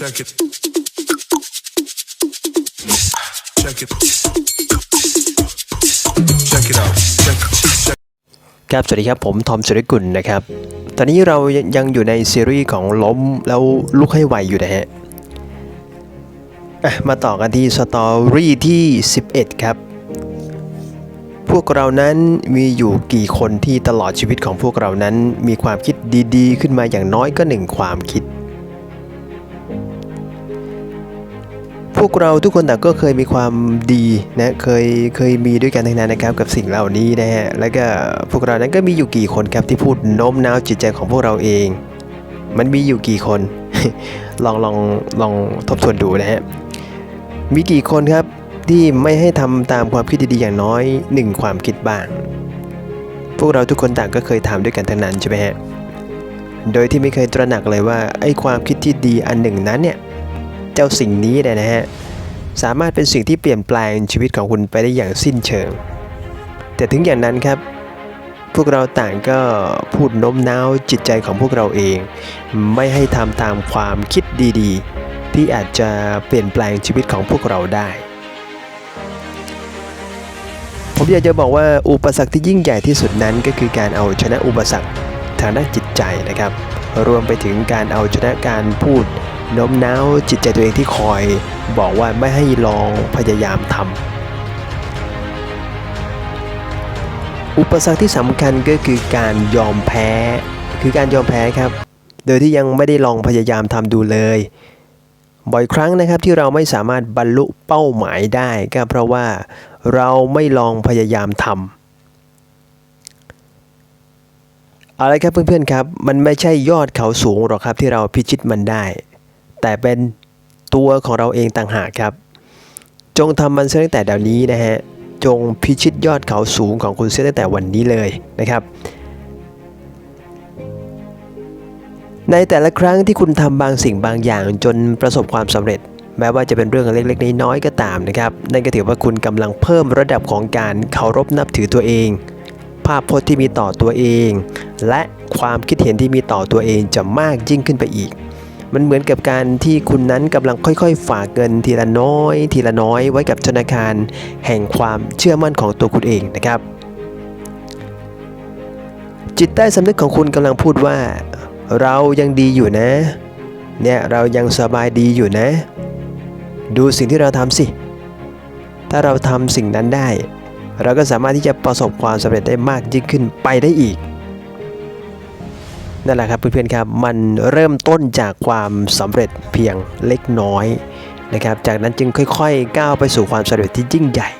Check it. Check it. Check it out. Check check ครับสวัสดีครับ ผมทอมสุริกุลนะครับ ตอนนี้เรายังอยู่ในซีรีส์ของล้มแล้วลุกให้ไหวอยู่นะฮะอะมาต่อกันที่สตอรี่ที่ 11 ครับ พวกเรานั้นมีอยู่กี่คนที่ตลอดชีวิตของพวกเรานั้นมีความคิดดีๆ ขึ้นมาอย่างน้อยก็หนึ่งความคิด พวกเราทุกคนต่างก็เคยมีความดีนะเคยเคยมีด้วยกันทั้งนั้นนะครับกับสิ่งเหล่านี้นะฮะแล้วก็พวกเรานั้นก็มีอยู่กี่คนครับที่พูดโน้มน้าวจิตใจของพวกเราเอง มันมีอยู่กี่คน ลองลองลองทบทวนดูนะฮะมีกี่คนครับที่ไม่ให้ทำตามความคิดดีๆอย่างน้อยหนึ่งความคิดบ้าง พวกเราทุกคนต่างก็เคยทำด้วยกันทั้งนั้นใช่ไหมฮะโดยที่ไม่เคยตระหนักเลยว่าไอ้ความคิดที่ดีอันหนึ่งนั้นเนี่ย เจ้าสิ่งนี้เนี่ยนะฮะสามารถเป็นสิ่งที่เปลี่ยนแปลงชีวิตของคุณไปได้อย่างสิ้นเชิง แต่ถึงอย่างนั้นครับ พวกเราต่างก็พูดโน้มน้าวจิตใจของพวกเราเอง ไม่ให้ทำตามความคิดดีๆ ที่อาจจะเปลี่ยนแปลงชีวิตของพวกเราได้ ผมอยากจะบอกว่าอุปสรรคที่ยิ่งใหญ่ที่สุดนั้นก็คือการเอาชนะอุปสรรคทางด้านจิตใจนะครับ รวมไปถึงการเอาชนะการพูด โน้มน้าวจิตใจตัวเองที่คอยบอกว่าไม่ให้ลองพยายามทำอุปสรรคที่สำคัญก็คือการยอมแพ้ คือการยอมแพ้ครับ โดยที่ยังไม่ได้ลองพยายามทำดูเลย บ่อยครั้งนะครับที่เราไม่สามารถบรรลุเป้าหมายได้ก็เพราะว่าเราไม่ลองพยายามทำเอาละครับเพื่อนๆครับ มันไม่ใช่ยอดเขาสูงหรอกครับที่เราพิชิตมันได้ แต่เป็นตัวของเราเองต่างหากครับ จงทำมันเสียตั้งแต่เดี๋ยวนี้นะฮะ จงพิชิตยอดเขาสูงของคุณเสียตั้งแต่วันนี้เลยนะครับในแต่ละครั้งที่คุณทำบางสิ่งบางอย่างจนประสบความสำเร็จ แม้ว่าจะเป็นเรื่องเล็กๆน้อยๆก็ตามนะครับนั่นก็ถือว่าคุณกำลังเพิ่มระดับของการเคารพนับถือตัวเอง ภาพพจน์ที่มีต่อตัวเอง และความคิดเห็นที่มีต่อตัวเองจะมากยิ่งขึ้นไปอีก มันเหมือนกับการที่คุณนั้นกำลังค่อยๆ ฝากเงินทีละน้อย ทีละน้อยไว้กับธนาคาร แห่งความเชื่อมั่นของตัวคุณเองนะครับ จิตใต้สำนึกของคุณกำลังพูดว่า เรายังดีอยู่นะ เนี่ยเรายังสบายดีอยู่นะ ดูสิ่งที่เราทำสิ ถ้าเราทำสิ่งนั้นได้ เราก็สามารถที่จะประสบความสำเร็จได้มากยิ่งขึ้นไปได้อีก นั่นแหละครับเพื่อนๆครับมันเริ่มต้นจากความสำเร็จเพียงเล็กน้อยนะครับ จากนั้นจึงค่อยๆ ก้าวไปสู่ความสำเร็จที่ยิ่งใหญ่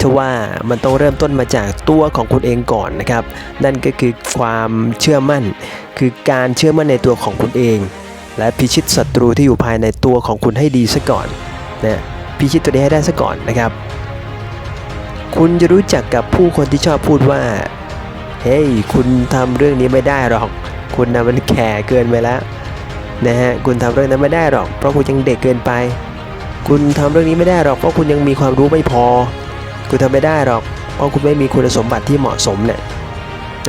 ทว่ามันต้องเริ่มต้นมาจากตัวของคุณเองก่อนนะครับ นั่นก็คือความเชื่อมั่น คือการเชื่อมั่นในตัวของคุณเอง และพิชิตศัตรูที่อยู่ภายในตัวของคุณให้ดีซะก่อนนะพิชิตตัวนี้ให้ได้ซะก่อนนะครับ คุณจะรู้จักกับผู้คนที่ชอบพูดว่า เฮ้ย คุณทำเรื่องนี้ไม่ได้หรอก คุณนะมันแก่เกินไปแล้วนะฮะ คุณทำเรื่องนั้นไม่ได้หรอก เพราะคุณยังเด็กเกินไป คุณทำเรื่องนี้ไม่ได้หรอก เพราะคุณยังมีความรู้ไม่พอ คุณทำไม่ได้หรอก เพราะคุณไม่มีคุณสมบัติที่เหมาะสมเนี่ย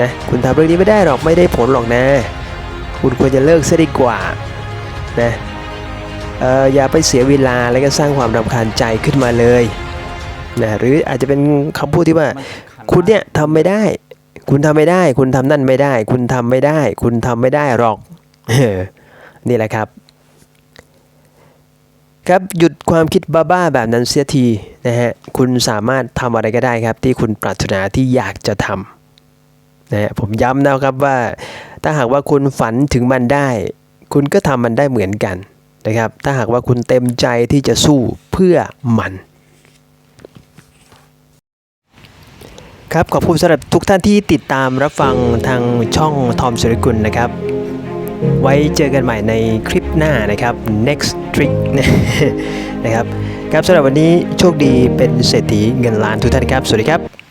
นะ คุณทำเรื่องนี้ไม่ได้หรอก ไม่ได้ผลหรอกนะ คุณควรจะเลิกซะดีกว่า นะเอ่ออย่าไปเสียเวลาแล้วก็สร้างความรำคาญใจขึ้นมาเลยนะหรืออาจจะเป็นคำพูดที่ว่า คุณเนี่ยทำไม่ได้ คุณทำไม่ได้ คุณทำนั่นไม่ได้ คุณทำไม่ได้ คุณทำไม่ได้หรอกนี่แหละครับ ครับหยุดความคิดบ้าๆแบบนั้นเสียทีนะฮะคุณสามารถทำอะไรก็ได้ครับ ที่คุณปรารถนาที่อยากจะทำนะฮะผมย้ำนะครับว่า ถ้าหากว่าคุณฝันถึงมันได้ คุณก็ทำมันได้เหมือนกันนะครับ ถ้าหากว่าคุณเต็มใจที่จะสู้เพื่อมัน ครับขอบคุณสำหรับทุกท่านที่ติดตามรับฟังทางช่องทอมสุริกุลนะครับ ไว้เจอกันใหม่ในคลิปหน้านะครับ next trick นะครับครับสำหรับวันนี้โชคดีเป็นเศรษฐีเงินล้านทุกท่านครับ สวัสดีครับ